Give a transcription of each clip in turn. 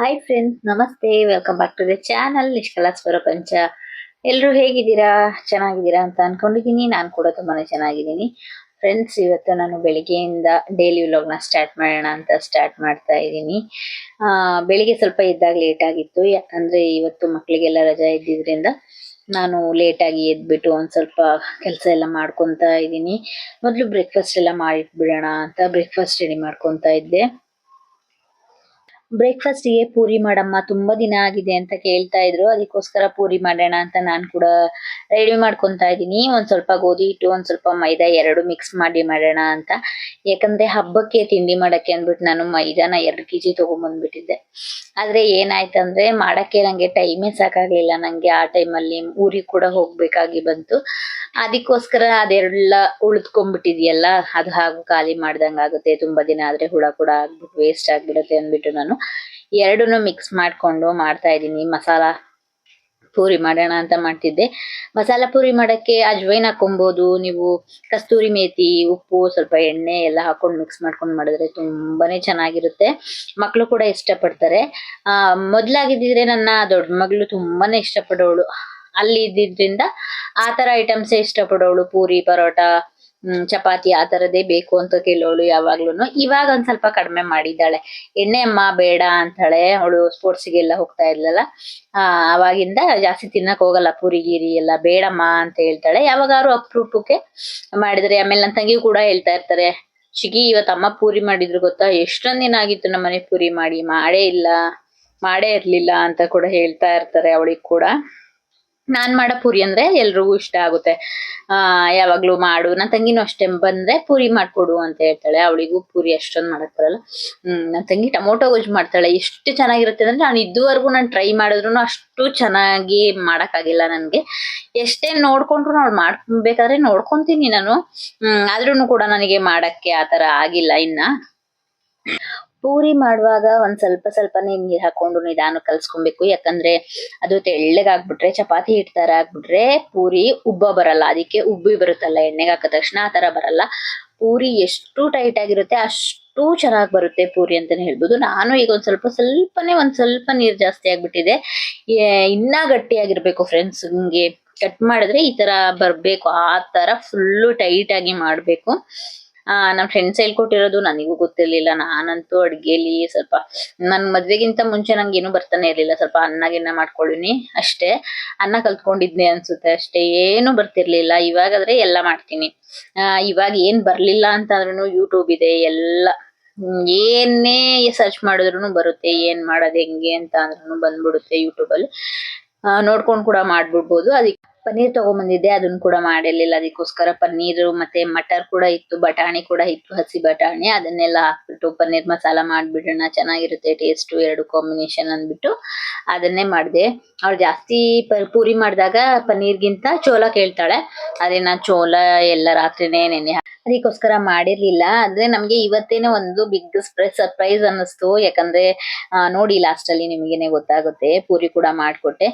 Hi friends ನಮಸ್ತೆ. Welcome back to the channel Nishkala Swarapancha. ಎಲ್ಲರೂ ಹೇಗಿದ್ದೀರಾ? ಚೆನ್ನಾಗಿದ್ದೀರಾ ಅಂತ ಅನ್ಕೊಂಡಿದ್ದೀನಿ. ನಾನು ಕೂಡ ತುಂಬಾ ಚೆನ್ನಾಗಿದ್ದೀನಿ. ಫ್ರೆಂಡ್ಸ್ ಇವತ್ತು ನಾನು ಬೆಳಿಗ್ಗೆಯಿಂದ ಡೈಲಿ ವ್ಲಾಗ್ನ ಸ್ಟಾರ್ಟ್ ಮಾಡೋಣ ಅಂತ ಸ್ಟಾರ್ಟ್ ಮಾಡ್ತಾ ಇದ್ದೀನಿ. ಬೆಳಿಗ್ಗೆ ಸ್ವಲ್ಪ ಎದ್ದಾಗ ಲೇಟ್ ಆಗಿತ್ತು. ಯಾಕಂದರೆ ಇವತ್ತು ಮಕ್ಕಳಿಗೆಲ್ಲ ರಜಾ ಇದ್ದಿದ್ದರಿಂದ ನಾನು ಲೇಟಾಗಿ ಎದ್ಬಿಟ್ಟು ಒಂದು ಸ್ವಲ್ಪ ಕೆಲಸ ಎಲ್ಲ ಮಾಡ್ಕೊತಾ ಇದ್ದೀನಿ. ಮೊದಲು ಬ್ರೇಕ್ಫಾಸ್ಟ್ ಎಲ್ಲ ಮಾಡಿಟ್ಬಿಡೋಣ ಅಂತ ಬ್ರೇಕ್ಫಾಸ್ಟ್ ರೆಡಿ ಮಾಡ್ಕೊತಾ ಇದ್ದೆ. ಬ್ರೇಕ್ಫಾಸ್ಟ್ಗೆ ಪೂರಿ ಮಾಡಮ್ಮ, ತುಂಬಾ ದಿನ ಆಗಿದೆ ಅಂತ ಕೇಳ್ತಾ ಇದ್ರು. ಅದಕ್ಕೋಸ್ಕರ ಪೂರಿ ಮಾಡೋಣ ಅಂತ ನಾನು ಕೂಡ ರೆಡಿ ಮಾಡ್ಕೊಂತಾ ಇದ್ದೀನಿ. ಒಂದ್ ಸ್ವಲ್ಪ ಗೋಧಿ ಹಿಟ್ಟು, ಒಂದ್ ಸ್ವಲ್ಪ ಮೈದಾ ಎರಡು ಮಿಕ್ಸ್ ಮಾಡಿ ಮಾಡೋಣ ಅಂತ. ಯಾಕಂದ್ರೆ ಹಬ್ಬಕ್ಕೆ ತಿಂಡಿ ಮಾಡಕ್ಕೆ ಅಂದ್ಬಿಟ್ಟು ನಾನು ಮೈದಾನ ಎರಡು ಕೆಜಿ ತಗೊಂಡ್ಬಂದ್ಬಿಟ್ಟಿದ್ದೆ ಆದ್ರೆ ಏನಾಯ್ತಂದ್ರೆ ಮಾಡಕ್ಕೆ ನಂಗೆ ಟೈಮೇ ಸಾಕಾಗ್ಲಿಲ್ಲ. ನಂಗೆ ಆ ಟೈಮಲ್ಲಿ ಊರಿಗೆ ಕೂಡ ಹೋಗ್ಬೇಕಾಗಿ ಬಂತು. ಅದಕ್ಕೋಸ್ಕರ ಅದೆಲ್ಲ ಉಳಿದ್ಕೊಂಡ್ಬಿಟ್ಟಿದ್ಯಲ್ಲ, ಅದು ಹಾಗೂ ಖಾಲಿ ಮಾಡ್ದಂಗ್ ಆಗುತ್ತೆ ತುಂಬಾ ದಿನ ಆದ್ರೆ ಹುಳ ಕೂಡ ಆಗ್ಬಿಟ್ಟು ವೇಸ್ಟ್ ಆಗ್ಬಿಡುತ್ತೆ ಅಂದ್ಬಿಟ್ಟು ನಾನು ಎರಡನ್ನೂ ಮಿಕ್ಸ್ ಮಾಡ್ಕೊಂಡು ಮಾಡ್ತಾ ಇದ್ದೀನಿ. ಮಸಾಲ ಪೂರಿ ಮಾಡೋಣ ಅಂತ ಮಾಡ್ತಿದ್ದೆ. ಮಸಾಲ ಪೂರಿ ಮಾಡೋಕ್ಕೆ ಅಜ್ವೈನ್ ಹಾಕೊಬೋದು ನೀವು ಕಸ್ತೂರಿ ಮೇಥಿ ಉಪ್ಪು, ಸ್ವಲ್ಪ ಎಣ್ಣೆ ಎಲ್ಲ ಹಾಕೊಂಡು ಮಿಕ್ಸ್ ಮಾಡ್ಕೊಂಡು ಮಾಡಿದ್ರೆ ತುಂಬಾನೇ ಚೆನ್ನಾಗಿರುತ್ತೆ. ಮಕ್ಕಳು ಕೂಡ ಇಷ್ಟಪಡ್ತಾರೆ. ಮೊದ್ಲಾಗಿದ್ದಿದ್ರೆ ನನ್ನ ದೊಡ್ಡ ಮಗಳು ತುಂಬಾನೇ ಇಷ್ಟಪಡೋಳು. ಅಲ್ಲಿ ಇದ್ದಿದ್ರಿಂದ ಆ ತರ ಐಟಮ್ಸೇ ಇಷ್ಟಪಡೋಳು. ಪೂರಿ, ಪರೋಟ ಚಪಾತಿ ಆ ತರದೇ ಬೇಕು ಅಂತ ಕೇಳೋಳು ಯಾವಾಗ್ಲೂನು. ಇವಾಗ ಒಂದ್ ಸ್ವಲ್ಪ ಕಡಿಮೆ ಮಾಡಿದ್ದಾಳೆ. ಎಣ್ಣೆ ಅಮ್ಮ ಬೇಡ ಅಂತಾಳೆ. ಅವಳು ಸ್ಪೋರ್ಟ್ಸ್ಗೆಲ್ಲ ಹೋಗ್ತಾ ಇದ್ಲಲ್ಲ. ಆ, ಅವಾಗಿಂದ ಜಾಸ್ತಿ ತಿನ್ನಕ್ ಹೋಗಲ್ಲ ಪೂರಿ, ಗೀರಿ ಎಲ್ಲ. ಬೇಡಮ್ಮ ಅಂತ ಹೇಳ್ತಾಳೆ. ಯಾವಾಗಾರು ಅಪ್ರೂಪಕ್ಕೆ ಮಾಡಿದ್ರೆ. ಆಮೇಲೆ ನನ್ನ ತಂಗಿ ಕೂಡ ಹೇಳ್ತಾ ಇರ್ತಾರೆ. ಶಿಗಿ, ಇವತ್ತು ಅಮ್ಮ ಪೂರಿ ಮಾಡಿದ್ರು ಗೊತ್ತಾ? ಎಷ್ಟೊಂದ್ ದಿನ ಆಗಿತ್ತು ನಮ್ಮ ಮನೆ ಪೂರಿ ಮಾಡಿ. ಮಾಡೇ ಇಲ್ಲ. ಮಾಡೇ ಇರ್ಲಿಲ್ಲ ಅಂತ ಕೂಡ ಹೇಳ್ತಾ ಇರ್ತಾರೆ ಅವಳಿಗೆ ಕೂಡ. ನಾನ್ ಮಾಡೋ ಪೂರಿ ಅಂದ್ರೆ ಎಲ್ರಿಗೂ ಇಷ್ಟ ಆಗುತ್ತೆ. ಆ, ಯಾವಾಗ್ಲೂ ಮಾಡು. ನನ್ ತಂಗಿನೂ ಅಷ್ಟೇ. ಬಂದ್ರೆ ಪೂರಿ ಮಾಡ್ಕೊಡು ಅಂತ ಹೇಳ್ತಾಳೆ. ಅವಳಿಗೂ ಪೂರಿ ಅಷ್ಟೊಂದ್ ಮಾಡಕ್ ಬರಲ್ಲ. ಹ್ಮ್, ನನ್ ತಂಗಿ ಟೊಮೊಟೊ ಗೊಜ್ಜು ಮಾಡ್ತಾಳೆ. ಎಷ್ಟು ಚೆನ್ನಾಗಿರುತ್ತೆ ಅಂದ್ರೆ ನಾನು ಇದುವರೆಗೂ ನಾನು ಟ್ರೈ ಮಾಡಿದ್ರು ಅಷ್ಟು ಚೆನ್ನಾಗಿ ಮಾಡಕ್ಕಾಗಿಲ್ಲ ನನ್ಗೆ. ಎಷ್ಟೇ ನೋಡ್ಕೊಂಡ್ರು ಅವ್ಳು ಮಾಡ್ಬೇಕಾದ್ರೆ ನೋಡ್ಕೊಂತೀನಿ ನಾನು. ಹ್ಮ್, ಆದ್ರೂನು ಕೂಡ ನನಗೆ ಮಾಡಕ್ಕೆ ಆತರ ಆಗಿಲ್ಲ ಇನ್ನ. ಪೂರಿ ಮಾಡುವಾಗ ಒಂದ್ ಸ್ವಲ್ಪ ಸ್ವಲ್ಪನೇ ನೀರ್ ಹಾಕೊಂಡು ನಿಧಾನ ಕಲ್ಸ್ಕೊಬೇಕು. ಯಾಕಂದ್ರೆ ಅದು ತೆಳ್ಳಗಾಗ್ಬಿಟ್ರೆ ಚಪಾತಿ ಹಿಟ್ ತರ ಆಗ್ಬಿಟ್ರೆ ಪೂರಿ ಉಬ್ಬ ಬರಲ್ಲ. ಅದಕ್ಕೆ ಉಬ್ಬಿ ಬರುತ್ತಲ್ಲ, ಎಣ್ಣೆಗೆ ಹಾಕಿದ ತಕ್ಷಣ ಆ ತರ ಬರಲ್ಲ. ಪೂರಿ ಎಷ್ಟು ಟೈಟ್ ಆಗಿರುತ್ತೆ ಅಷ್ಟು ಚೆನ್ನಾಗಿ ಬರುತ್ತೆ ಪೂರಿ ಅಂತಾನೆ ಹೇಳ್ಬೋದು. ನಾನು ಈಗ ಒಂದ್ ಸ್ವಲ್ಪ ಸ್ವಲ್ಪನೇ, ಒಂದ್ ಸ್ವಲ್ಪ ನೀರ್ ಜಾಸ್ತಿ ಆಗ್ಬಿಟ್ಟಿದೆ. ಏ- ಗಟ್ಟಿ ಆಗಿರ್ಬೇಕು ಫ್ರೆಂಡ್ಸ್ ಹಿಂಗೆ. ಕಟ್ ಮಾಡಿದ್ರೆ ಈ ತರ ಬರ್ಬೇಕು. ಆ ತರ ಫುಲ್ಲು ಟೈಟ್ ಆಗಿ ಮಾಡ್ಬೇಕು. ಆ, ನಮ್ ಫ್ರೆಂಡ್ಸ್ ಹೇಳ್ಕೊಟ್ಟಿರೋದು ನನಗೂ ಗೊತ್ತಿರ್ಲಿಲ್ಲ. ನಾನಂತೂ ಅಡ್ಗೆಲಿ ಸ್ವಲ್ಪ ನನ್ ಮದ್ವೆಗಿಂತ ಮುಂಚೆ ನಂಗೆ ಏನು ಬರ್ತಾನೆ ಇರ್ಲಿಲ್ಲ. ಸ್ವಲ್ಪ ಅನ್ನ ಗಿನ್ನ ಮಾಡ್ಕೊಳ್ಳಿನಿ ಅಷ್ಟೇ. ಅನ್ನ ಕಲ್ತ್ಕೊಂಡಿದ್ನಿ ಅನ್ಸುತ್ತೆ ಅಷ್ಟೇ. ಏನು ಬರ್ತಿರ್ಲಿಲ್ಲ. ಇವಾಗಾದ್ರೆ ಎಲ್ಲ ಮಾಡ್ತೀನಿ. ಆ, ಇವಾಗ ಏನ್ ಬರ್ಲಿಲ್ಲ ಅಂತ ಅಂದ್ರೂ ಯೂಟ್ಯೂಬ್ ಇದೆ. ಎಲ್ಲ ಏನೇ ಸರ್ಚ್ ಮಾಡಿದ್ರು ಬರುತ್ತೆ. ಏನ್ ಮಾಡೋದು, ಹೆಂಗೆ ಅಂತ ಅಂದ್ರೂ ಬಂದ್ಬಿಡುತ್ತೆ ಯೂಟ್ಯೂಬ್ ಅಲ್ಲಿ. ನೋಡ್ಕೊಂಡ್ ಕೂಡ ಮಾಡ್ಬಿಡ್ಬೋದು. ಅದಕ್ಕೆ ಪನ್ನೀರ್ ತಗೊಂಬಂದಿದ್ದೆ, ಅದನ್ನ ಕೂಡ ಮಾಡಿರ್ಲಿಲ್ಲ. ಅದಕ್ಕೋಸ್ಕರ ಪನ್ನೀರ್ ಮತ್ತೆ ಮಟರ್ ಕೂಡ ಇತ್ತು, ಬಟಾಣಿ ಕೂಡ ಇತ್ತು, ಹಸಿ ಬಟಾಣಿ. ಅದನ್ನೆಲ್ಲ ಹಾಕ್ಬಿಟ್ಟು ಪನ್ನೀರ್ ಮಸಾಲ ಮಾಡ್ಬಿಡೋಣ, ಚೆನ್ನಾಗಿರುತ್ತೆ ಟೇಸ್ಟ್, ಎರಡು ಕಾಂಬಿನೇಷನ್ ಅಂದ್ಬಿಟ್ಟು ಅದನ್ನೇ ಮಾಡಿದೆ. ಅವ್ರು ಜಾಸ್ತಿ ಪೂರಿ ಮಾಡಿದಾಗ ಪನ್ನೀರ್ಗಿಂತ ಚೋಲ ಕೇಳ್ತಾಳೆ. ಅದೇ ನಾ ಚೋಲ ಎಲ್ಲ ರಾತ್ರಿನೇ ನೆನೆ ಅದಕ್ಕೋಸ್ಕರ ಮಾಡಿರ್ಲಿಲ್ಲ. ಆದ್ರೆ ನಮ್ಗೆ ಇವತ್ತೇನೆ ಒಂದು ಬಿಗ್ ಸರ್ಪ್ರೈಸ್ ಅನ್ನಿಸ್ತು. ಯಾಕಂದ್ರೆ ನೋಡಿ ಲಾಸ್ಟ್ ಅಲ್ಲಿ ನಿಮಗೇನೆ ಗೊತ್ತಾಗುತ್ತೆ. ಪೂರಿ ಕೂಡ ಮಾಡ್ಕೊಟ್ಟೆ.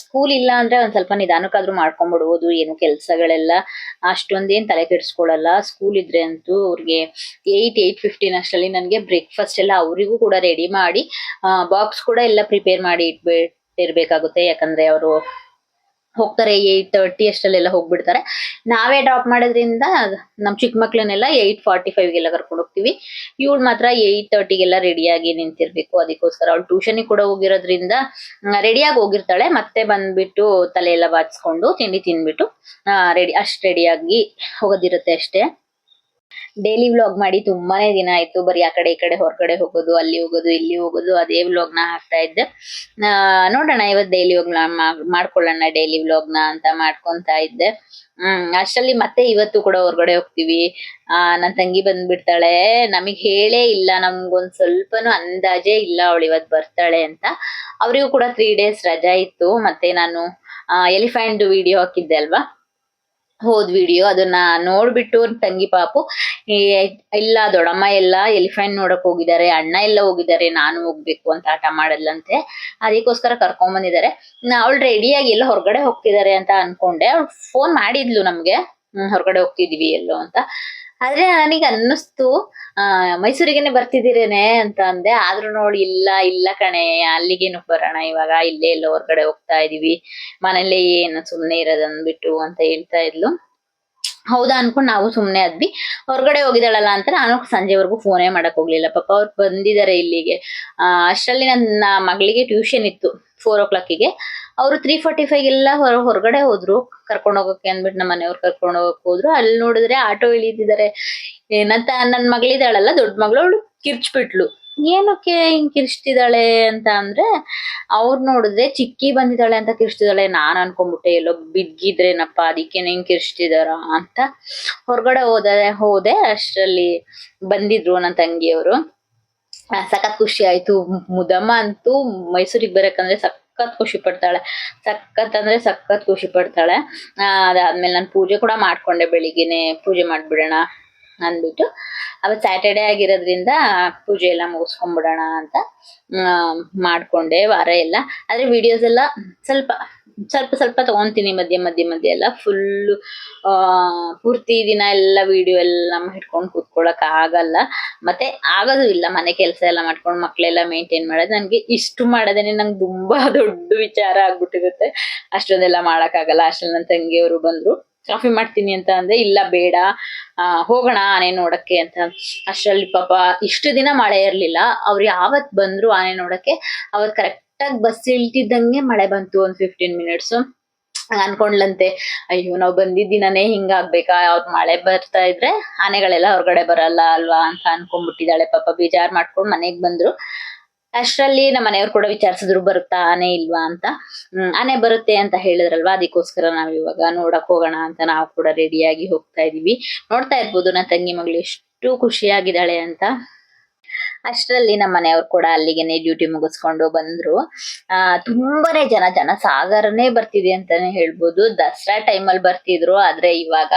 ಸ್ಕೂಲ್ ಇಲ್ಲ ಅಂದ್ರೆ ಒಂದ್ ಸ್ವಲ್ಪ ನಿಧಾನಕ್ಕಾದ್ರೂ ಮಾಡ್ಕೊಂಡ್ಬಿಡ್ಬೋದು ಏನು ಕೆಲಸಗಳೆಲ್ಲ ಅಷ್ಟೊಂದೇನು ತಲೆ ಕೆಡಿಸ್ಕೊಳ್ಳಲ್ಲ ಸ್ಕೂಲ್ ಇದ್ರೆ ಅಂತೂ ಅವ್ರಿಗೆ ಏಯ್ಟ್ ಏಯ್ಟ್ ಫಿಫ್ಟೀನ್ ಅಷ್ಟರಲ್ಲಿ ನನಗೆ ಬ್ರೇಕ್ಫಾಸ್ಟ್ ಎಲ್ಲ ಅವರಿಗೂ ಕೂಡ ರೆಡಿ ಮಾಡಿ ಬಾಕ್ಸ್ ಕೂಡ ಎಲ್ಲ ಪ್ರಿಪೇರ್ ಮಾಡಿ ಇಟ್ಬಿಟ್ಟಿರ್ಬೇಕಾಗುತ್ತೆ ಯಾಕಂದ್ರೆ ಅವರು ಹೋಗ್ತಾರೆ ಏಯ್ಟ್ ತರ್ಟಿ ಅಷ್ಟಲ್ಲೆಲ್ಲ ಹೋಗ್ಬಿಡ್ತಾರೆ. ನಾವೇ ಡ್ರಾಪ್ ಮಾಡೋದ್ರಿಂದ ನಮ್ಮ ಚಿಕ್ಕ ಮಕ್ಳನ್ನೆಲ್ಲ ಏಯ್ಟ್ ಫಾರ್ಟಿ ಫೈವ್ಗೆಲ್ಲ ಕರ್ಕೊಂಡು ಹೋಗ್ತೀವಿ. ಇವಳು ಮಾತ್ರ ಏಯ್ಟ್ ತರ್ಟಿಗೆಲ್ಲ ರೆಡಿಯಾಗಿ ನಿಂತಿರ್ಬೇಕು. ಅದಕ್ಕೋಸ್ಕರ ಅವಳು ಟ್ಯೂಷನಿಗೆ ಕೂಡ ಹೋಗಿರೋದ್ರಿಂದ ರೆಡಿಯಾಗಿ ಹೋಗಿರ್ತಾಳೆ. ಮತ್ತೆ ಬಂದ್ಬಿಟ್ಟು ತಲೆ ಎಲ್ಲ ಬಾಚ್ಕೊಂಡು ತಿಂಡಿ ತಿನ್ಬಿಟ್ಟು ರೆಡಿ ಅಷ್ಟು ರೆಡಿಯಾಗಿ ಹೋಗೋದಿರುತ್ತೆ ಅಷ್ಟೇ. ಡೈಲಿ ವ್ಲಾಗ್ ಮಾಡಿ ತುಂಬಾನೇ ದಿನ ಆಯ್ತು. ಬರೀ ಆ ಕಡೆ ಈ ಕಡೆ ಹೊರಗಡೆ ಹೋಗೋದು, ಅಲ್ಲಿ ಹೋಗೋದು, ಇಲ್ಲಿ ಹೋಗೋದು, ಅದೇ ವ್ಲಾಗ್ನ ಹಾಕ್ತಾ ಇದ್ದೆ. ನೋಡೋಣ ಇವತ್ತು ಡೈಲಿ ಮಾಡ್ಕೊಳ್ಳೋಣ ಡೈಲಿ ವ್ಲಾಗ್ನ ಅಂತ ಮಾಡ್ಕೊಂತಾ ಇದ್ದೆ. ಹ್ಮ್, ಅಷ್ಟರಲ್ಲಿ ಮತ್ತೆ ಇವತ್ತು ಕೂಡ ಹೊರಗಡೆ ಹೋಗ್ತೀವಿ. ಆ, ನನ್ ತಂಗಿ ಬಂದ್ಬಿಡ್ತಾಳೆ. ನಮಗ್ ಹೇಳೇ ಇಲ್ಲ, ನಮ್ಗೊಂದ್ ಸ್ವಲ್ಪನೂ ಅಂದಾಜೇ ಇಲ್ಲ ಅವಳು ಇವತ್ ಬರ್ತಾಳೆ ಅಂತ. ಅವರಿಗೂ ಕೂಡ ತ್ರೀ ಡೇಸ್ ರಜಾ ಇತ್ತು. ಮತ್ತೆ ನಾನು ಎಲಿಫೆಂಟ್ ವಿಡಿಯೋ ಹಾಕಿದ್ದೆ ಅಲ್ವಾ? ಹೋದ್ ವಿಡಿಯೋ ಅದನ್ನ ನೋಡ್ಬಿಟ್ಟು ತಂಗಿ ಪಾಪು ಇಲ್ಲ ದೊಡ್ಡಮ್ಮ, ಎಲ್ಲ ಎಲಿಫೆಂಟ್ ನೋಡಕ್ ಹೋಗಿದ್ದಾರೆ, ಅಣ್ಣ ಎಲ್ಲ ಹೋಗಿದ್ದಾರೆ, ನಾನು ಹೋಗ್ಬೇಕು ಅಂತ ಆಟ ಮಾಡಲ್ಲಂತೆ ಅದಕ್ಕೋಸ್ಕರ ಕರ್ಕೊಂಡ್ ಬಂದಿದ್ದಾರೆ. ಅವಳು ರೆಡಿಯಾಗಿ ಎಲ್ಲ ಹೊರಗಡೆ ಹೋಗ್ತಿದ್ದಾರೆ ಅಂತ ಅನ್ಕೊಂಡೆ. ಅವ್ಳು ಫೋನ್ ಮಾಡಿದ್ಲು ನಮ್ಗೆ ಹೊರಗಡೆ ಹೋಗ್ತಿದೀವಿ ಎಲ್ಲೋ ಅಂತ. ಆದ್ರೆ ನನಗೆ ಅನ್ನಿಸ್ತು, ಆ, ಮೈಸೂರಿಗೇನೆ ಬರ್ತಿದ್ದೀರೇನೆ ಅಂತ ಅಂದೆ. ಆದ್ರೂ ನೋಡಿ ಇಲ್ಲ ಇಲ್ಲ ಕಣೆ, ಅಲ್ಲಿಗೇನು ಬರೋಣ? ಇವಾಗ ಇಲ್ಲೇ ಎಲ್ಲ ಹೊರ್ಗಡೆ ಹೋಗ್ತಾ ಇದೀವಿ. ಮನೇಲೆ ಏನು ಸುಮ್ನೆ ಇರೋದನ್ಬಿಟ್ಟು ಅಂತ ಹೇಳ್ತಾ ಇದ್ಲು. ಹೌದಾ ಅನ್ಕೊಂಡು ನಾವು ಸುಮ್ನೆ ಆದ್ವಿ. ಹೊರಗಡೆ ಹೋಗಿದಾಳಲ್ಲ ಅಂತ ನಾನು ಸಂಜೆವರೆಗೂ ಫೋನೇ ಮಾಡಕ್ ಹೋಗ್ಲಿಲ್ಲ. ಪಾಪ ಅವ್ರು ಬಂದಿದ್ದಾರೆ ಇಲ್ಲಿಗೆ. ಅಷ್ಟರಲ್ಲಿ ನನ್ನ ಮಗಳಿಗೆ ಟ್ಯೂಷನ್ ಇತ್ತು. ಫೋರ್ ಓ ಕ್ಲಾಕಿಗೆ ಅವರು ತ್ರೀ ಫಾರ್ಟಿ ಫೈವ್ ಎಲ್ಲ ಹೊರ, ಹೊರಗಡೆ ಹೋದ್ರು. ಕರ್ಕೊಂಡು ಹೋಗೋಕೆ ಅಂದ್ಬಿಟ್ಟು ನಮ್ಮ ಮನೆಯವ್ರು ಕರ್ಕೊಂಡು ಹೋಗಕ್ ಹೋದ್ರು. ಅಲ್ಲಿ ನೋಡಿದ್ರೆ ಆಟೋ ಇಳಿದಿದ್ದಾರೆ ಏನಂತ ನನ್ನ ಮಗಳಿದಾಳಲ್ಲ, ದೊಡ್ಡ ಮಗಳು, ಅವಳು ಕಿರ್ಚ್ಬಿಟ್ಲು. ಏನಕ್ಕೆ ಹಿಂಗ್ ಕಿರ್ಚ್ತಿದ್ದಾಳೆ ಅಂತ ಅಂದ್ರೆ, ಅವ್ರು ನೋಡಿದ್ರೆ ಚಿಕ್ಕಿ ಬಂದಿದ್ದಾಳೆ ಅಂತ ಕಿರ್ಚ್ತಿದ್ದಾಳೆ ನಾನ್ ಅನ್ಕೊಂಡ್ಬಿಟ್ಟೆ, ಎಲ್ಲೋ ಬಿದ್ಗಿದ್ರೇನಪ್ಪ ಅದಕ್ಕೆ ಹಿಂಗ್ ಕಿರ್ಚ್ತಿದಾರ ಅಂತ. ಹೊರಗಡೆ ಹೋದ, ಹೋದೆ, ಅಷ್ಟರಲ್ಲಿ ಬಂದಿದ್ರು ನನ್ನ ತಂಗಿಯವರು. ಸಖತ್ ಖುಷಿ ಆಯ್ತು. ಮುದಮ್ಮ ಅಂತೂ ಮೈಸೂರಿಗೆ ಬರಕಂದ್ರೆ ಸಖತ್ ಖುಷಿ ಪಡ್ತಾಳೆ. ಸಖತ್ ಅಂದ್ರೆ ಸಖತ್ ಖುಷಿ ಪಡ್ತಾಳೆ. ಅದಾದ್ಮೇಲೆ ನಾನು ಪೂಜೆ ಕೂಡ ಮಾಡ್ಕೊಂಡೆ ಬೆಳಿಗ್ಗೆನೆ. ಪೂಜೆ ಮಾಡ್ಬಿಡೋಣ. ಅಂದ್ಬಿಟ್ಟು. ಅವತ್ತು ಸ್ಯಾಟರ್ಡೆ ಆಗಿರೋದ್ರಿಂದ ಪೂಜೆ ಎಲ್ಲ ಮುಗಿಸ್ಕೊಂಡ್ಬಿಡೋಣ ಅಂತ ಮಾಡ್ಕೊಂಡೆ ವಾರ ಎಲ್ಲ. ಆದ್ರೆ ವಿಡಿಯೋಸ್ ಎಲ್ಲ ಸ್ವಲ್ಪ ಸ್ವಲ್ಪ ಸ್ವಲ್ಪ ತಗೊಂತೀನಿ ಮಧ್ಯೆ ಮಧ್ಯೆ ಮಧ್ಯೆ ಎಲ್ಲ. ಫುಲ್ ಆ, ಪೂರ್ತಿ ದಿನ ಎಲ್ಲ ವಿಡಿಯೋ ಎಲ್ಲ ಹಿಡ್ಕೊಂಡು ಕೂತ್ಕೊಳ್ಳೋಕೆ ಆಗಲ್ಲ. ಮತ್ತೆ ಆಗೋದು ಇಲ್ಲ, ಮನೆ ಕೆಲಸ ಎಲ್ಲ ಮಾಡ್ಕೊಂಡು ಮಕ್ಕಳೆಲ್ಲ ಮೇಂಟೈನ್ ಮಾಡೋದು. ನನಗೆ ಇಷ್ಟು ಮಾಡೋದೇ ನಂಗೆ ತುಂಬಾ ದೊಡ್ಡ ವಿಚಾರ ಆಗ್ಬಿಟ್ಟಿರುತ್ತೆ. ಅಷ್ಟೊಂದೆಲ್ಲ ಮಾಡೋಕ್ಕಾಗಲ್ಲ ಅಷ್ಟೊಂದು ನನ್ನ ತಂಗಿಯವರು ಬಂದ್ರು. ಕಾಫಿ ಮಾಡ್ತೀನಿ ಅಂತ ಅಂದ್ರೆ, ಇಲ್ಲ ಬೇಡ ಹೋಗೋಣ ಆನೆ ನೋಡಕ್ಕೆ ಅಂತ. ಅಷ್ಟರಲ್ಲಿ ಪಾಪ ಇಷ್ಟು ದಿನ ಮಳೆ ಇರಲಿಲ್ಲ. ಅವ್ರು ಯಾವತ್ ಬಂದ್ರು ಆನೆ ನೋಡಕ್ಕೆ ಅವತ್ ಕರೆಕ್ಟ್ ಆಗಿ ಬಸ್ ಇಳ್ತಿದ್ದಂಗೆ ಮಳೆ ಬಂತು ಒಂದ್ ಫಿಫ್ಟೀನ್ ಮಿನಿಟ್ಸ್ ಅನ್ಕೊಂಡ್ಲಂತೆ, ಅಯ್ಯೋ, ನಾವು ಬಂದಿದ್ದ ದಿನನೇ ಹಿಂಗಾಗ್ಬೇಕಾ ಅವ್ರ ಮಳೆ ಬರ್ತಾ ಇದ್ರೆ ಆನೆಗಳೆಲ್ಲ ಹೊರಗಡೆ ಬರಲ್ಲ ಅಲ್ವಾ? ಅಂತ ಅನ್ಕೊಂಡ್ಬಿಟ್ಟಿದ್ದಾಳೆ ಪಾಪ. ಬೇಜಾರ್ ಮಾಡ್ಕೊಂಡು ಮನೆಗೆ ಬಂದ್ರು. ಅಷ್ಟ್ರಲ್ಲಿ ನಮ್ಮ ಮನೆಯವ್ರು ಕೂಡ ವಿಚಾರಿಸಿದ್ರು, ಬರುತ್ತಾ ಆನೆ ಇಲ್ವಾ ಅಂತ. ಆನೆ ಬರುತ್ತೆ ಅಂತ ಹೇಳಿದ್ರಲ್ವಾ? ಅದಕ್ಕೋಸ್ಕರ ನಾವ್ ಇವಾಗ ನೋಡಕ್ ಹೋಗೋಣ ಅಂತ ನಾವು ಕೂಡ ರೆಡಿಯಾಗಿ ಹೋಗ್ತಾ ಇದೀವಿ. ನೋಡ್ತಾ ಇರ್ಬೋದು, ನನ್ನ ತಂಗಿ ಮಗಳು ಎಷ್ಟು ಖುಷಿಯಾಗಿದ್ದಾಳೆ ಅಂತ. ಅಷ್ಟರಲ್ಲಿ ನಮ್ಮ ಮನೆಯವ್ರು ಕೂಡ ಅಲ್ಲಿಗೆನೆ ಡ್ಯೂಟಿ ಮುಗಿಸ್ಕೊಂಡು ಬಂದ್ರು. ಆ, ತುಂಬಾನೇ ಜನ ಜನ ಸಾಗರನೇ ಬರ್ತಿದೆ ಅಂತಾನೆ ಹೇಳ್ಬೋದು. ದಸರಾ ಟೈಮ್ ಅಲ್ಲಿ ಬರ್ತಿದ್ರು, ಆದ್ರೆ ಇವಾಗ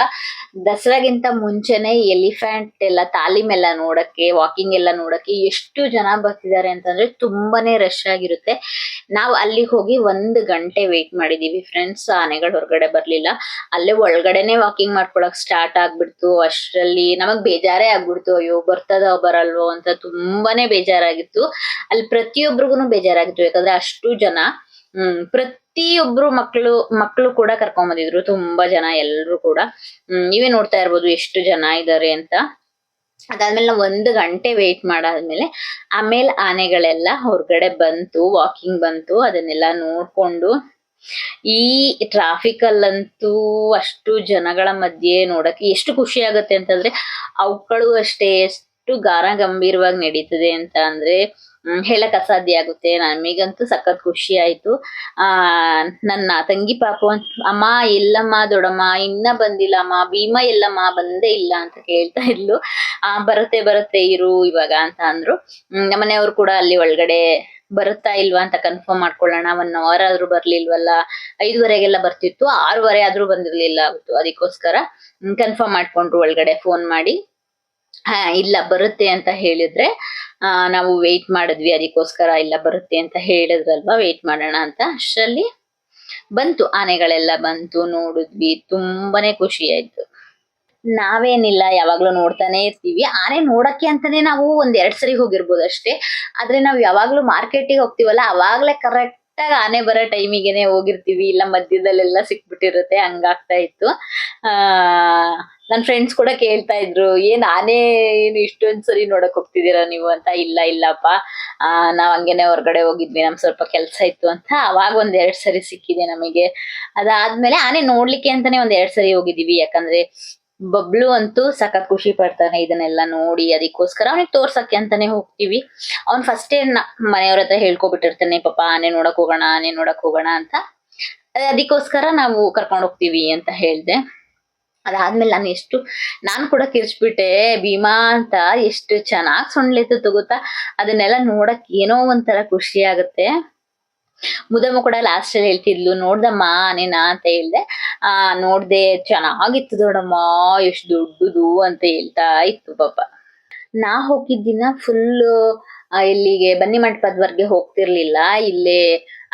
ದಸರಾಗಿಂತ ಮುಂಚೆನೆ ಎಲಿಫೆಂಟ್ ಎಲ್ಲ, ತಾಲೀಮ್ ಎಲ್ಲ ನೋಡಕ್ಕೆ ವಾಕಿಂಗ್ ಎಲ್ಲ ನೋಡಕ್ಕೆ ಎಷ್ಟು ಜನ ಬರ್ತಿದ್ದಾರೆ ಅಂತಂದ್ರೆ ತುಂಬಾನೇ ರಶ್ ಆಗಿರುತ್ತೆ. ನಾವು ಅಲ್ಲಿಗೆ ಹೋಗಿ ಒಂದು ಗಂಟೆ ವೇಟ್ ಮಾಡಿದೀವಿ ಫ್ರೆಂಡ್ಸ್ ಆನೆಗಳು ಹೊರಗಡೆ ಬರ್ಲಿಲ್ಲ. ಅಲ್ಲೇ ಒಳಗಡೆನೆ ವಾಕಿಂಗ್ ಮಾಡ್ಕೊಳಕ್ ಸ್ಟಾರ್ಟ್ ಆಗ್ಬಿಡ್ತು. ಅಷ್ಟರಲ್ಲಿ ನಮಗ್ ಬೇಜಾರೇ ಆಗ್ಬಿಡ್ತು. ಅಯ್ಯೋ, ಬರ್ತದೋ, ಬರಲ್ವೋ ಅಂತ ತುಂಬಾನೇ ಬೇಜಾರಾಗಿತ್ತು. ಅಲ್ಲಿ ಪ್ರತಿಯೊಬ್ರಿಗೂ ಬೇಜಾರಾಗಿತ್ತು. ಯಾಕಂದ್ರೆ ಅಷ್ಟು ಜನ, ಹ್ಮ್, ಪ್ರತಿಯೊಬ್ರು ಮಕ್ಕಳು ಮಕ್ಕಳು ಕೂಡ ಕರ್ಕೊಂಡ್ ಬಂದಿದ್ರು. ತುಂಬಾ ಜನ, ಎಲ್ರು ಕೂಡ. ಹ್ಮ್, ನೀವೇ ನೋಡ್ತಾ ಇರ್ಬೋದು ಎಷ್ಟು ಜನ ಇದಾರೆ ಅಂತ. ಅದಾದ್ಮೇಲೆ ನಾವು ಒಂದು ಗಂಟೆ ವೇಟ್ ಮಾಡಾದ್ಮೇಲೆ ಆಮೇಲೆ ಆನೆಗಳೆಲ್ಲ ಹೊರಗಡೆ ಬಂತು ವಾಕಿಂಗ್ ಬಂತು, ಅದನ್ನೆಲ್ಲ ನೋಡ್ಕೊಂಡು ಈ ಟ್ರಾಫಿಕ್ ಅಲ್ಲಂತೂ ಅಷ್ಟು ಜನಗಳ ಮಧ್ಯೆ ನೋಡಕ್ಕೆ ಎಷ್ಟು ಖುಷಿ ಆಗತ್ತೆ ಅಂತಂದ್ರೆ ಅವುಗಳು ಅಷ್ಟೇ ಎಷ್ಟು ಗಾರ ಗಂಭೀರವಾಗಿ ನಡೀತದೆ ಅಂತ ಅಂದ್ರೆ ಹೇಳಕ್ ಅಸಾಧ್ಯ ಆಗುತ್ತೆ. ನಮಗಂತೂ ಸಖತ್ ಖುಷಿ ಆಯ್ತು. ಆ, ನನ್ನ ತಂಗಿ ಪಾಪು ಅಮ್ಮ ಎಲ್ಲಮ್ಮ ದೊಡಮ್ಮ ಇನ್ನ ಬಂದಿಲ್ಲ, ಅಮ್ಮ, ಭೀಮ ಎಲ್ಲಮ್ಮ ಬಂದೇ ಇಲ್ಲ ಅಂತ ಕೇಳ್ತಾ ಇದ್ಲು. ಆ, ಬರುತ್ತೆ ಬರುತ್ತೆ, ಇರು ಇವಾಗ ಅಂತ ಅಂದ್ರು. ನಮ್ಮನೆಯವ್ರು ಕೂಡ ಅಲ್ಲಿ ಒಳಗಡೆ ಬರುತ್ತಾ ಇಲ್ವಾ ಅಂತ ಕನ್ಫರ್ಮ್ ಮಾಡ್ಕೊಳ್ಳೋಣ ಒನ್ ಅವರ್ ಆದ್ರೂ ಬರ್ಲಿಲ್ವಲ್ಲ, ಐದುವರೆಗೆಲ್ಲ ಬರ್ತಿತ್ತು, ಆರೂವರೆ ಆದ್ರೂ ಬಂದಿರ್ಲಿಲ್ಲ ಅವತ್ತು, ಅದಕ್ಕೋಸ್ಕರ ಕನ್ಫರ್ಮ್ ಮಾಡ್ಕೊಂಡ್ರು ಒಳಗಡೆ ಫೋನ್ ಮಾಡಿ. ಹಾ, ಇಲ್ಲ, ಬರುತ್ತೆ ಅಂತ ಹೇಳಿದ್ರೆ, ಆ, ನಾವು ವೆಯ್ಟ್ ಮಾಡಿದ್ವಿ, ಅದಕ್ಕೋಸ್ಕರ ಇಲ್ಲ, ಬರುತ್ತೆ ಅಂತ ಹೇಳಿದ್ರಲ್ವಾ ವೆಯ್ಟ್ ಮಾಡೋಣ ಅಂತ. ಅಷ್ಟರಲ್ಲಿ ಬಂತು, ಆನೆಗಳೆಲ್ಲ ಬಂತು, ನೋಡಿದ್ವಿ, ತುಂಬಾನೇ ಖುಷಿ ಆಯ್ತು. ನಾವೇನಿಲ್ಲ, ಯಾವಾಗ್ಲೂ ನೋಡ್ತಾನೆ ಇರ್ತೀವಿ. ಆನೆ ನೋಡಕ್ಕೆ ಅಂತಾನೆ ನಾವು ಒಂದ್ ಎರಡ್ ಸರಿ ಹೋಗಿರ್ಬೋದು ಅಷ್ಟೇ. ಆದ್ರೆ ನಾವು ಯಾವಾಗ್ಲೂ ಮಾರ್ಕೆಟಿಗೆ ಹೋಗ್ತಿವಲ್ಲ, ಅವಾಗ್ಲೇ ಕರೆಕ್ಟ್ ಆಗಿ ಆನೆ ಬರೋ ಟೈಮಿಗೆನೆ ಹೋಗಿರ್ತೀವಿ. ಇಲ್ಲ, ಮಧ್ಯದಲ್ಲೆಲ್ಲ ಸಿಕ್ಬಿಟ್ಟಿರುತ್ತೆ, ಹಂಗಾಗ್ತಾ ಇತ್ತು. ಆ ನನ್ ಫ್ರೆಂಡ್ಸ್ ಕೂಡ ಕೇಳ್ತಾ ಇದ್ರು, ಏನ್ ಆನೆ ಏನು ಇಷ್ಟೊಂದ್ ಸರಿ ನೋಡಕ್ ಹೋಗ್ತಿದ್ದೀರಾ ನೀವು? ಅಂತ, ಇಲ್ಲ, ಇಲ್ಲಪ್ಪ. ಆ, ನಾವ್ ಹಂಗೇನೆ ಹೊರಗಡೆ ಹೋಗಿದ್ವಿ ನಮ್ ಸ್ವಲ್ಪ ಕೆಲ್ಸ ಇತ್ತು ಅಂತ. ಅವಾಗ ಒಂದ್ ಎರಡ್ ಸರಿ ಸಿಕ್ಕಿದೆ ನಮಗೆ. ಅದಾದ್ಮೇಲೆ ಆನೆ ನೋಡ್ಲಿಕ್ಕೆ ಅಂತಾನೆ ಒಂದ್ ಎರಡ್ ಸರಿ ಹೋಗಿದೀವಿ ಯಾಕಂದ್ರೆ ಬಬ್ಲು ಅಂತೂ ಸಖತ್ ಖುಷಿ ಪಡ್ತಾನೆ ಇದನ್ನೆಲ್ಲ ನೋಡಿ, ಅದಕ್ಕೋಸ್ಕರ ಅವ್ನಿಗೆ ತೋರ್ಸಕ್ಕೆ ಅಂತಾನೆ ಹೋಗ್ತೀವಿ. ಅವ್ನ್ ಫಸ್ಟೇ ಮನೆಯವ್ರ ಹತ್ರ ಹೇಳ್ಕೊಬಿಟ್ಟಿರ್ತಾನೆ, ಪಾಪ, ಆನೆ ನೋಡಕ್ ಹೋಗೋಣ, ಆನೆ ನೋಡಕ್ ಹೋಗೋಣ ಅಂತ. ಅದ್- ಅದಕ್ಕೋಸ್ಕರ ನಾವು ಕರ್ಕೊಂಡು ಹೋಗ್ತೀವಿ ಅಂತ ಹೇಳ್ದೆ. ಅದಾದ್ಮೇಲೆ ನಾನು ಎಷ್ಟು, ನಾನ್ ಕೂಡ ಕಿರ್ಚ್ಬಿಟ್ಟೆ, ಭೀಮಾ ಅಂತ ಎಷ್ಟು ಚೆನ್ನಾಗ್ ಸೊಣ್ಲಿತ್ತು ಗೊತ್ತಾ? ಅದನ್ನೆಲ್ಲ ನೋಡಕ್ ಏನೋ ಒಂಥರ ಖುಷಿ ಆಗುತ್ತೆ. ಮುದಮ್ಮ ಕೂಡ ಲಾಸ್ಟ್ ಅಲ್ಲಿ ಹೇಳ್ತಿದ್ಲು, ನೋಡ್ದಮ್ಮ ನೀನ ಅಂತ ಹೇಳ್ದೆ. ಆ, ನೋಡ್ದೆ, ಚೆನ್ನಾಗಿತ್ತು ದೊಡ್ಡಮ್ಮ, ಎಷ್ಟು ದೊಡ್ಡದು ಅಂತ ಹೇಳ್ತಾ ಇತ್ತು ಪಾಪ. ನಾ ಹೋಗಿದ್ದಿನ ಫುಲ್ ಇಲ್ಲಿಗೆ ಬನ್ನಿ ಮಂಟಪದವರೆಗೆ ಹೋಗ್ತಿರ್ಲಿಲ್ಲ, ಇಲ್ಲೇ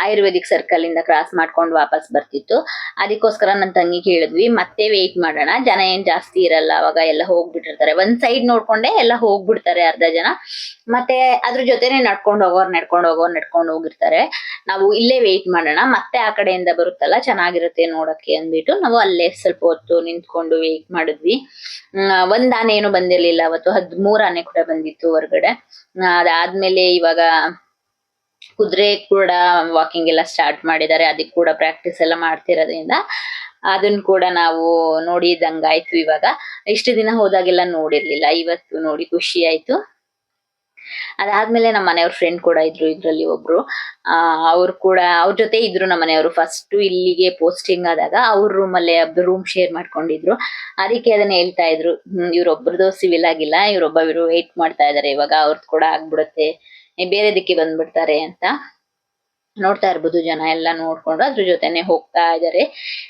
ಆಯುರ್ವೇದಿಕ್ ಸರ್ಕಲ್ ಇಂದ ಕ್ರಾಸ್ ಮಾಡ್ಕೊಂಡು ವಾಪಸ್ ಬರ್ತಿತ್ತು. ಅದಕ್ಕೋಸ್ಕರ ನನ್ನ ತಂಗಿ ಕೇಳಿದ್ವಿ, ಮತ್ತೆ ವೇಟ್ ಮಾಡೋಣ. ಜನ ಏನ್ ಜಾಸ್ತಿ ಇರಲ್ಲ, ಅವಾಗ ಎಲ್ಲ ಹೋಗ್ಬಿಟ್ಟಿರ್ತಾರೆ. ಒಂದ್ ಸೈಡ್ ನೋಡ್ಕೊಂಡೆ ಎಲ್ಲ ಹೋಗ್ಬಿಡ್ತಾರೆ ಅರ್ಧ ಜನ. ಮತ್ತೆ ಅದ್ರ ಜೊತೆನೆ ನಡ್ಕೊಂಡು ಹೋಗೋರ್ ನಡ್ಕೊಂಡು ಹೋಗೋರ್ ನಡ್ಕೊಂಡು ಹೋಗಿರ್ತಾರೆ. ನಾವು ಇಲ್ಲೇ ವೇಟ್ ಮಾಡೋಣ. ಮತ್ತೆ ಆ ಕಡೆಯಿಂದ ಬರುತ್ತಲ್ಲ, ಚೆನ್ನಾಗಿರುತ್ತೆ ನೋಡಕ್ಕೆ ಅಂದ್ಬಿಟ್ಟು ನಾವು ಅಲ್ಲೇ ಸ್ವಲ್ಪ ಹೊತ್ತು ನಿಂತ್ಕೊಂಡು ವೇಟ್ ಮಾಡಿದ್ವಿ. ಒಂದ್ ಆನೆ ಏನು ಬಂದಿರ್ಲಿಲ್ಲ ಅವತ್ತು. ಹದ್ಮೂರ್ ಆನೆ ಕೂಡ ಬಂದಿತ್ತು ಹೊರಗಡೆ. ಅದಾದ್ಮೇಲೆ ಇವಾಗ ಕುದುರೆ ಕೂಡ ವಾಕಿಂಗ್ ಎಲ್ಲ ಸ್ಟಾರ್ಟ್ ಮಾಡಿದ್ದಾರೆ. ಅದಕ್ಕೆ ಕೂಡ ಪ್ರಾಕ್ಟೀಸ್ ಎಲ್ಲ ಮಾಡ್ತಿರೋದ್ರಿಂದ ಅದನ್ನ ಕೂಡ ನಾವು ನೋಡಿದಂಗಾಯ್ತು ಇವಾಗ. ಇಷ್ಟು ದಿನ ಹೋದಾಗೆಲ್ಲ ನೋಡಿರ್ಲಿಲ್ಲ. ಇವತ್ತು ನೋಡಿ ಖುಷಿ ಆಯ್ತು. ಅದಾದ್ಮೇಲೆ ನಮ್ಮ ಮನೆಯವ್ರ ಫ್ರೆಂಡ್ ಕೂಡ ಇದ್ರು ಇದ್ರಲ್ಲಿ ಒಬ್ರು. ಆ, ಅವ್ರು ಕೂಡ, ಅವ್ರ ಜೊತೆ ಇದ್ರು ನಮ್ಮ ಮನೆಯವರು. ಫಸ್ಟ್ ಇಲ್ಲಿಗೆ ಪೋಸ್ಟಿಂಗ್ ಆದಾಗ ಅವ್ರ ರೂಮ್ ಅಲ್ಲೇ ರೂಮ್ ಶೇರ್ ಮಾಡ್ಕೊಂಡಿದ್ರು. ಅದಕ್ಕೆ ಅದನ್ನ ಹೇಳ್ತಾ ಇದ್ರು. ಇವ್ರೊಬ್ರದ್ದು ಸಿವಿಲ್ ಆಗಿಲ್ಲ. ಇವ್ರೊಬ್ಬ ಇವರು ವೇಟ್ ಮಾಡ್ತಾ ಇದಾರೆ. ಇವಾಗ ಅವ್ರದ್ದು ಕೂಡ ಆಗ್ಬಿಡುತ್ತೆ. ಬೇರೆ ದಿಕ್ಕಿ ಬಂದ್ಬಿಡ್ತಾರೆ ಅಂತ ನೋಡ್ತಾ ಇರ್ಬೋದು ಜನ ಎಲ್ಲ ನೋಡ್ಕೊಂಡು ಅದ್ರ ಜೊತೆನೆ ಹೋಗ್ತಾ ಇದಾರೆ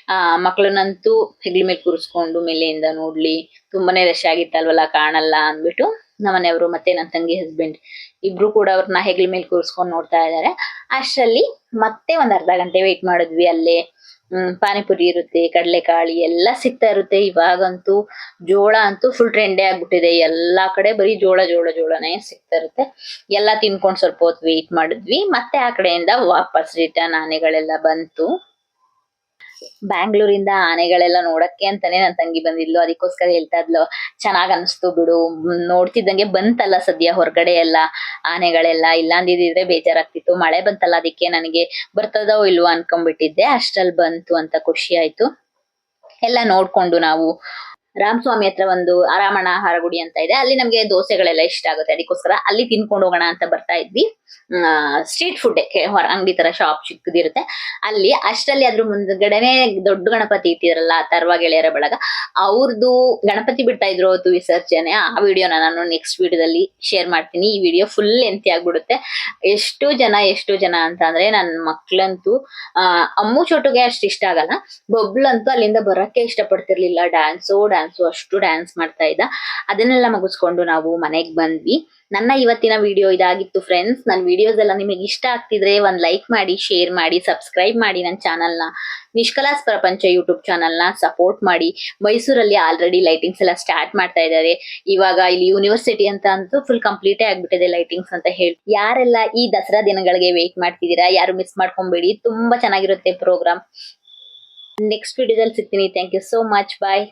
ಆ ಮಕ್ಕಳನ್ನಂತೂ ಹೆಗ್ಲ ಮೇಲೆ ಕೂರಿಸ್ಕೊಂಡು ಮೇಲೆಯಿಂದ ನೋಡ್ಲಿ. ತುಂಬಾನೇ ರಶ್ ಆಗಿತ್ತಲ್ವಲ್ಲ, ಕಾಣಲ್ಲ ಅಂದ್ಬಿಟ್ಟು ನಮ್ಮನೆಯವರು ಮತ್ತೆ ನನ್ನ ತಂಗಿ ಹಸ್ಬೆಂಡ್ ಇಬ್ರು ಕೂಡ ಅವ್ರನ್ನ ಹೆಗ್ಲ ಮೇಲೆ ಕೂರಿಸ್ಕೊಂಡು ನೋಡ್ತಾ ಇದ್ದಾರೆ ಅಷ್ಟರಲ್ಲಿ ಮತ್ತೆ ಒಂದ್ ಅರ್ಧ ಗಂಟೆ ವೇಟ್ ಮಾಡಿದ್ವಿ ಅಲ್ಲೇ. ಹ್ಮ್, ಪಾನಿಪುರಿ ಇರುತ್ತೆ, ಕಡಲೆಕಾಳಿ ಎಲ್ಲ ಸಿಗ್ತಾ ಇರುತ್ತೆ. ಇವಾಗಂತೂ ಜೋಳ ಅಂತೂ ಫುಲ್ ಟ್ರೆಂಡೇ ಆಗ್ಬಿಟ್ಟಿದೆ. ಎಲ್ಲಾ ಕಡೆ ಬರೀ ಜೋಳ ಜೋಳ, ಜೋಳನೇ ಸಿಗ್ತಾ ಇರುತ್ತೆ. ಎಲ್ಲ ತಿನ್ಕೊಂಡ್ ಸ್ವಲ್ಪ ಹೊತ್ತು ವೇಟ್ ಮಾಡಿದ್ವಿ. ಮತ್ತೆ ಆ ಕಡೆಯಿಂದ ವಾಪಸ್ ರಿಟರ್ನ್ ಆನೆಗಳೆಲ್ಲ ಬಂತು. ಬ್ಯಾಂಗ್ಳೂರಿಂದ ಆನೆಗಳೆಲ್ಲ ನೋಡಕ್ಕೆ ಅಂತಾನೆ ನನ್ ತಂಗಿ ಬಂದಿದ್ಲು. ಅದಕ್ಕೋಸ್ಕರ ಹೇಳ್ತಾ ಇದ್ಲು, ಚೆನ್ನಾಗ್ ಅನ್ಸ್ತು ಬಿಡು. ನೋಡ್ತಿದ್ದಂಗೆ ಬಂತಲ್ಲ ಸದ್ಯ ಹೊರಗಡೆ ಎಲ್ಲ ಆನೆಗಳೆಲ್ಲ. ಇಲ್ಲ ಅಂದಿದ್ರೆ ಬೇಜಾರಾಗ್ತಿತ್ತು. ಮಳೆ ಬಂತಲ್ಲ, ಅದಕ್ಕೆ ನನಗೆ ಬರ್ತದೋ ಇಲ್ವೋ ಅನ್ಕೊಂಡ್ಬಿಟ್ಟಿದ್ದೆ. ಅಷ್ಟ್ರಲ್ಲಿ ಬಂತು ಅಂತ ಖುಷಿ ಆಯ್ತು. ಎಲ್ಲ ನೋಡ್ಕೊಂಡು ನಾವು ರಾಮಸ್ವಾಮಿ ಹತ್ರ ಒಂದು ಆರಾಮಣ ಆಹಾರ ಗುಡಿ ಅಂತ ಇದೆ. ಅಲ್ಲಿ ನಮಗೆ ದೋಸೆಗಳೆಲ್ಲ ಇಷ್ಟ ಆಗುತ್ತೆ. ಅದಕ್ಕೋಸ್ಕರ ಅಲ್ಲಿ ತಿನ್ಕೊಂಡು ಹೋಗೋಣ ಅಂತ ಬರ್ತಾ ಇದ್ವಿ. ಸ್ಟ್ರೀಟ್ ಫುಡ್ ಹೊರ ಅಂಗಡಿ ತರ ಶಾಪ್ ಚಿಕ್ಕದಿರುತ್ತೆ. ಅಲ್ಲಿ ಅಷ್ಟರಲ್ಲಿ ಅದ್ರ ಮುಂದ್ಗಡೆನೆ ದೊಡ್ಡ ಗಣಪತಿ ಇಟ್ಟಿದ್ರಲ್ಲ, ತರ್ವ ಗೆಳೆಯರ ಬಳಗ ಅವ್ರದ್ದು ಗಣಪತಿ ಬಿಡ್ತಾ ಇದ್ರು ಅವತ್ತು ವಿಸರ್ಜನೆ. ಆ ವಿಡಿಯೋನ ನಾನು ನೆಕ್ಸ್ಟ್ ವಿಡಿಯೋದಲ್ಲಿ ಶೇರ್ ಮಾಡ್ತೀನಿ. ಈ ವಿಡಿಯೋ ಫುಲ್ ಎಂತಿ ಆಗ್ಬಿಡುತ್ತೆ. ಎಷ್ಟು ಜನ ಎಷ್ಟು ಜನ ಅಂತ ಅಂದ್ರೆ ನನ್ನ ಮಕ್ಳಂತೂ ಅಮ್ಮು ಚೋಟುಗೆ ಅಷ್ಟು ಇಷ್ಟ ಆಗಲ್ಲ. ಬೊಬ್ಳಂತೂ ಅಲ್ಲಿಂದ ಬರಕ್ಕೆ ಇಷ್ಟಪಡ್ತಿರ್ಲಿಲ್ಲ. ಡ್ಯಾನ್ಸು ಡ್ಯಾನ್ಸು ಅಷ್ಟು ಡ್ಯಾನ್ಸ್ ಮಾಡ್ತಾ ಇದ್ದ. ಅದನ್ನೆಲ್ಲ ಮುಗಿಸ್ಕೊಂಡು ನಾವು ಮನೆಗೆ ಬಂದ್ವಿ. ನನ್ನ ಇವತ್ತಿನ ವಿಡಿಯೋ ಇದಾಗಿತ್ತು ಫ್ರೆಂಡ್ಸ್ ನನ್ನ ವಿಡಿಯೋಸ್ ಎಲ್ಲ ನಿಮಗೆ ಇಷ್ಟ ಆಗ್ತಿದ್ರೆ ಒಂದು ಲೈಕ್ ಮಾಡಿ ಶೇರ್ ಮಾಡಿ ಸಬ್ಸ್ಕ್ರೈಬ್ ಮಾಡಿ ನನ್ನ ಚಾನಲ್ನ ನಿಷ್ಕಲಾಸ್ ಪ್ರಪಂಚ ಯೂಟ್ಯೂಬ್ ಚಾನಲ್ನ ಸಪೋರ್ಟ್ ಮಾಡಿ. ಮೈಸೂರಲ್ಲಿ ಆಲ್ರೆಡಿ ಲೈಟಿಂಗ್ಸ್ ಎಲ್ಲ ಸ್ಟಾರ್ಟ್ ಮಾಡ್ತಾ ಇದ್ದಾರೆ. ಇವಾಗ ಇಲ್ಲಿ ಯೂನಿವರ್ಸಿಟಿ ಅಂತ ಅಂತೂ ಫುಲ್ ಕಂಪ್ಲೀಟೇ ಆಗ್ಬಿಟ್ಟಿದೆ ಲೈಟಿಂಗ್ಸ್ ಅಂತ ಹೇಳಿ ಯಾರೆಲ್ಲ ಈ ದಸರಾ ದಿನಗಳಿಗೆ ವೇಟ್ ಮಾಡ್ತಿದ್ದೀರಾ, ಯಾರು ಮಿಸ್ ಮಾಡ್ಕೊಂಬೇಡಿ, ತುಂಬಾ ಚೆನ್ನಾಗಿರುತ್ತೆ ಪ್ರೋಗ್ರಾಮ್ ನೆಕ್ಸ್ಟ್ ವಿಡಿಯೋದಲ್ಲಿ ಸಿಗ್ತೀನಿ. Thank you so much bye